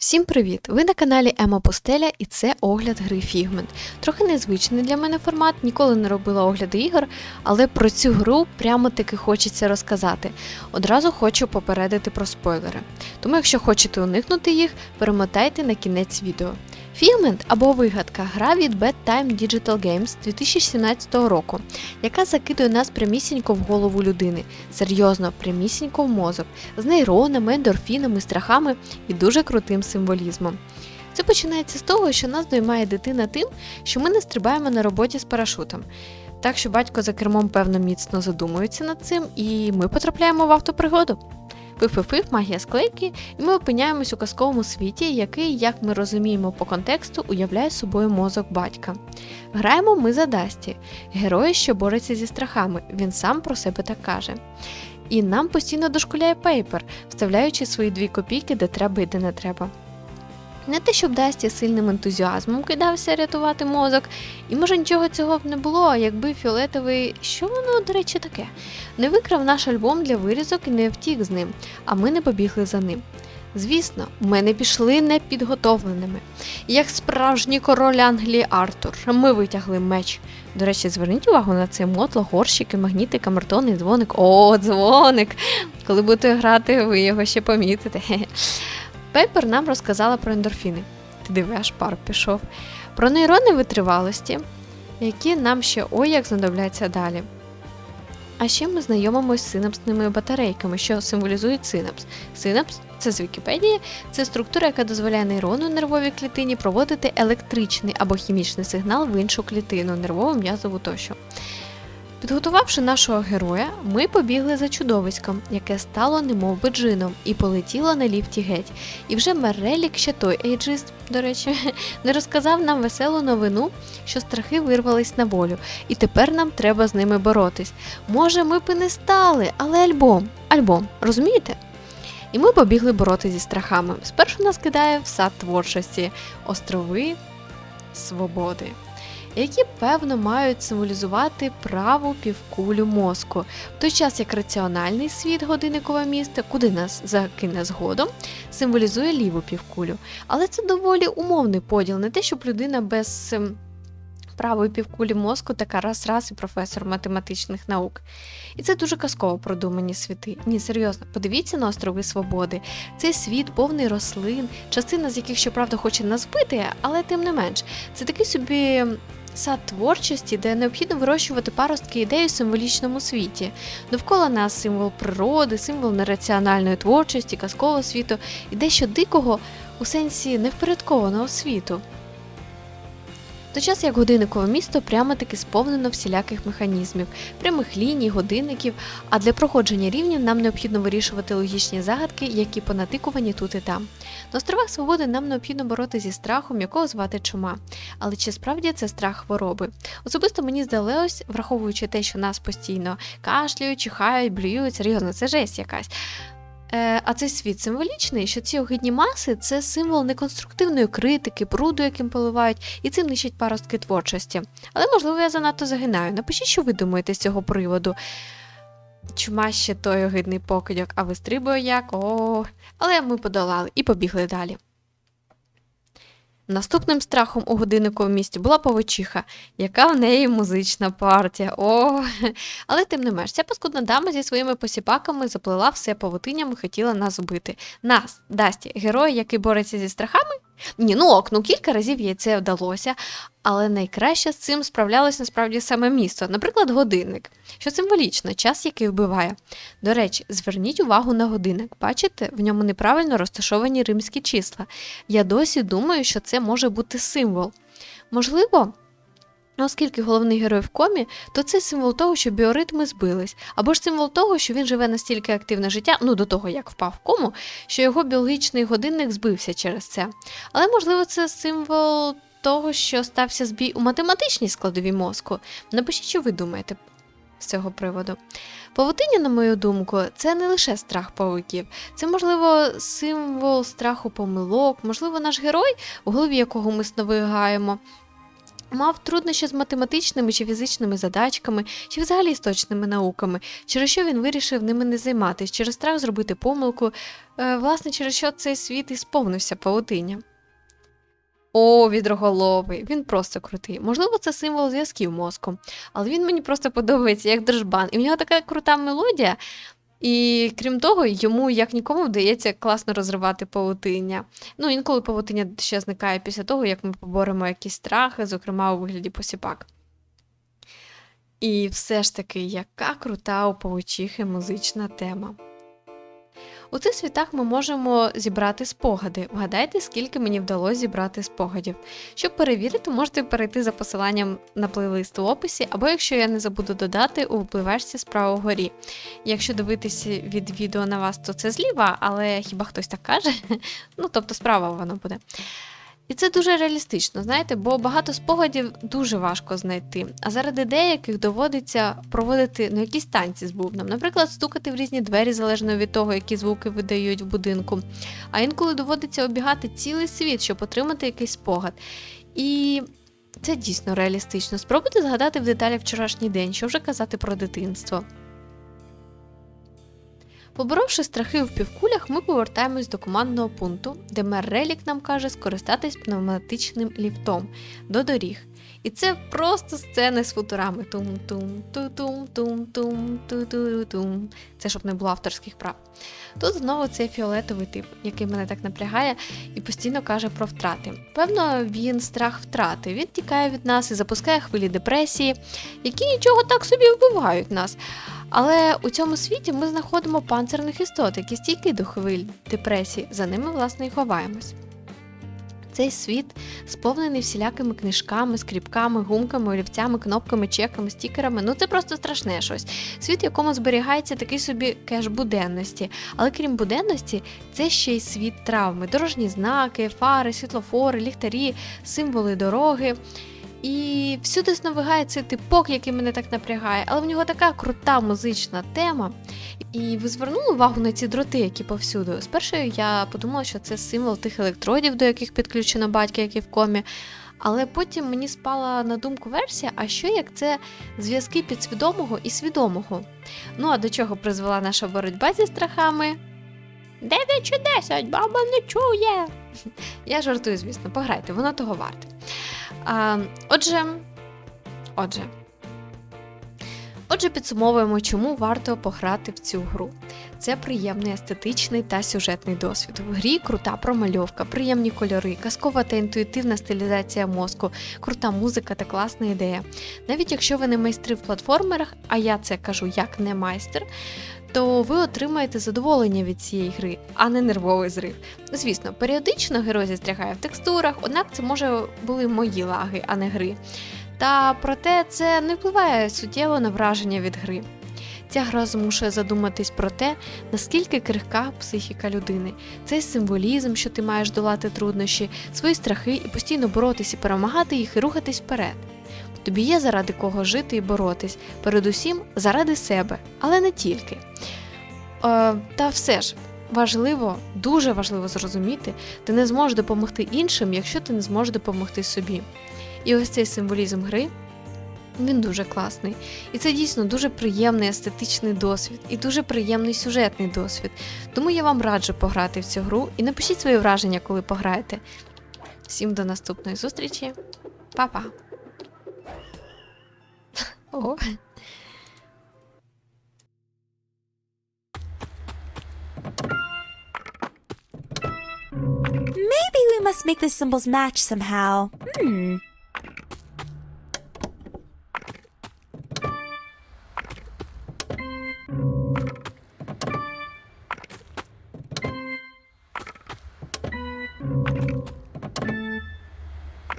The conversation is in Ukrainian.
Всім привіт! Ви на каналі Ема Пустеля і це огляд гри Figment. Трохи незвичний для мене формат, ніколи не робила огляди ігор, але про цю гру прямо таки хочеться розказати. Одразу хочу попередити про спойлери. Тому, якщо хочете уникнути їх, перемотайте на кінець відео. Figment або вигадка гра від Bedtime Digital Games 2017 року, яка закидує нас прямісінько в голову людини, серйозно прямісінько в мозок, з нейронами, ендорфінами, страхами і дуже крутим символізмом. Це починається з того, що нас доймає дитина тим, що ми не стрибаємо на роботі з парашутом. Так що батько за кермом певно міцно задумується над цим, і ми потрапляємо в автопригоду. Пиф-пиф-пиф, магія склейки, і ми опиняємось у казковому світі, який, як ми розуміємо по контексту, уявляє собою мозок батька. Граємо ми за Дасті, героя, що бореться зі страхами, він сам про себе так каже. І нам постійно дошкуляє пейпер, вставляючи свої дві копійки, де треба і де не треба. Не те, щоб Дасті сильним ентузіазмом кидався рятувати мозок, і може нічого цього б не було, якби фіолетовий, що воно, до речі, таке, не викрав наш альбом для вирізок і не втік з ним, а ми не побігли за ним. Звісно, ми не пішли непідготовленими. Як справжній король Англії Артур, ми витягли меч. До речі, зверніть увагу на це мотло, горщики, магніти, камертони, дзвоник. О, дзвоник! Коли будете грати, ви його ще помітите. Пейпер нам розказала про ендорфіни. Ти диви, аж пар пішов. Про нейрони витривалості, які нам ще ой як знадобляться далі. А ще ми знайомимось з синапсними батарейками, що символізують синапс. Синапс це з Вікіпедії, це структура, яка дозволяє нейрону нервовій клітині проводити електричний або хімічний сигнал в іншу клітину, нервову м'язову тощо. Підготувавши нашого героя, ми побігли за чудовиськом, яке стало немовби джином, і полетіло на ліфті геть. І вже Мерелік, ще той ейджист, до речі, не розказав нам веселу новину, що страхи вирвались на волю, і тепер нам треба з ними боротись. Може, ми б і не стали, але альбом, альбом, розумієте? І ми побігли боротися зі страхами. Спершу нас кидає в сад творчості, острови свободи які певно мають символізувати праву півкулю мозку, в той час як раціональний світ годинникове місце, куди нас закине згодом, символізує ліву півкулю. Але це доволі умовний поділ, не те, щоб людина без ем, правої півкулі мозку така раз-раз і професор математичних наук. І це дуже казково продумані світи. Ні, серйозно, подивіться на острови Свободи. Цей світ повний рослин, частина з яких, щоправда, хоче нас вбити, але тим не менш, це такий собі. Сад творчості, де необхідно вирощувати паростки ідеї в символічному світі. Довкола нас символ природи, символ нераціональної творчості, казкового світу і дещо дикого у сенсі невпорядкованого світу. В той час як годинникове місто прямо таки сповнено всіляких механізмів, прямих ліній, годинників, а для проходження рівнів нам необхідно вирішувати логічні загадки, які понатикувані тут і там. На островах свободи нам необхідно боротися зі страхом, якого звати чума. Але чи справді це страх хвороби? Особисто мені здалось, враховуючи те, що нас постійно кашлюють, чихають, блюють, серйозно, це жесть якась. Е, А цей світ символічний, що ці огидні маси це символ неконструктивної критики, бруду, яким поливають, і цим нищать паростки творчості. Але, можливо, я занадто загинаю. Напишіть, що ви думаєте з цього приводу. Чума ще той огидний покидьок, а вистрибує як. О. Але ми подолали і побігли далі. Наступним страхом у годиннику в місті була повечіха, яка в неї музична партія. О, але тим не менш, ця паскудна дама зі своїми посіпаками заплела все павутинням і хотіла нас убити. Нас, Дасті, герой, який бореться зі страхами? Ні, ну ок, ну кілька разів їй це вдалося, але найкраще з цим справлялось насправді саме місто, наприклад, годинник, що символічно, час, який вбиває. До речі, зверніть увагу на годинник. Бачите, в ньому неправильно розташовані римські числа. Я досі думаю, що це може бути символ. Можливо. Оскільки головний герой в комі, то це символ того, що біоритми збились, або ж символ того, що він живе настільки активне життя, ну до того як впав в кому, що його біологічний годинник збився через це. Але можливо, це символ того, що стався збій у математичній складовій мозку. Напишіть, що ви думаєте з цього приводу. Павутиння, на мою думку, це не лише страх павуків, це, можливо, символ страху помилок, можливо, наш герой, у голові якого ми сновигаємо, Мав труднощі з математичними чи фізичними задачками, чи взагалі з точними науками, через що він вирішив ними не займатися, через страх зробити помилку, е, власне, через що цей світ і сповнився павутиння. О, відроголовий, він просто крутий. Можливо, це символ зв'язків мозку, але він мені просто подобається як держбан. І в нього така крута мелодія. І крім того, йому як нікому вдається класно розривати павутиння. Ну, інколи павутиння ще зникає після того, як ми поборемо якісь страхи, зокрема у вигляді посіпак. І все ж таки, яка крута у павучихи музична тема. У цих світах ми можемо зібрати спогади. Вгадайте, скільки мені вдалося зібрати спогадів. Щоб перевірити, можете перейти за посиланням на плейлист у описі, або якщо я не забуду додати, у впливачці справа вгорі. Якщо дивитися від відео на вас, то це зліва, але хіба хтось так каже? Ну, тобто справа воно буде. І це дуже реалістично, знаєте, бо багато спогадів дуже важко знайти. А заради деяких доводиться проводити ну, якісь танці з бубном. Наприклад, стукати в різні двері залежно від того, які звуки видають в будинку. А інколи доводиться обігати цілий світ, щоб отримати якийсь спогад. І це дійсно реалістично. Спробуйте згадати в деталі вчорашній день, що вже казати про дитинство. Поборовши страхи в півкулях, ми повертаємось до командного пункту, де мер Релік нам каже скористатись пневматичним ліфтом до доріг. І це просто сцени з футурами. Тум-тум, ту-тум-тум-тум, ту-ту-тум. Це щоб не було авторських прав. Тут знову цей фіолетовий тип, який мене так напрягає і постійно каже про втрати. Певно, він страх втрати. Він тікає від нас і запускає хвилі депресії, які нічого так собі вбивають нас. Але у цьому світі ми знаходимо панцирних істот, які стійкі до хвиль депресії, за ними, власне, і ховаємось. Цей світ сповнений всілякими книжками, скріпками, гумками, олівцями, кнопками, чеками, стікерами. Ну це просто страшне щось. Світ, в якому зберігається такий собі кеш буденності. Але крім буденності, це ще й світ травми, дорожні знаки, фари, світлофори, ліхтарі, символи дороги. І всюди сновигає цей типок, який мене так напрягає, але в нього така крута музична тема. І ви звернули увагу на ці дроти, які повсюди. Спершу я подумала, що це символ тих електродів, до яких підключено батька, які в комі. Але потім мені спала на думку версія, а що як це зв'язки підсвідомого і свідомого? Ну а до чого призвела наша боротьба зі страхами? Дев'ять чи десять, баба не чує. Я жартую, звісно, пограйте, воно того варте. Отже, отже. Отже, підсумовуємо, чому варто пограти в цю гру. Це приємний естетичний та сюжетний досвід. В грі крута промальовка, приємні кольори, казкова та інтуїтивна стилізація мозку, крута музика та класна ідея. Навіть якщо ви не майстри в платформерах, а я це кажу як не майстер, то ви отримаєте задоволення від цієї гри, а не нервовий зрив. Звісно, періодично герой застрягає в текстурах, однак це може були мої лаги, а не гри. Та проте це не впливає суттєво на враження від гри. Ця гра змушує задуматись про те, наскільки крихка психіка людини, цей символізм, що ти маєш долати труднощі, свої страхи і постійно боротись і перемагати їх і рухатись вперед. Тобі є заради кого жити і боротись, передусім заради себе, але не тільки. Е, Та все ж важливо, дуже важливо зрозуміти, ти не зможеш допомогти іншим, якщо ти не зможеш допомогти собі. І ось цей символізм гри. Він дуже класний. І це дійсно дуже приємний естетичний досвід і дуже приємний сюжетний досвід. Тому я вам раджу пограти в цю гру і напишіть свої враження, коли пограєте. Всім до наступної зустрічі. Па-па! О. Maybe we must make the symbols match somehow. Hmm.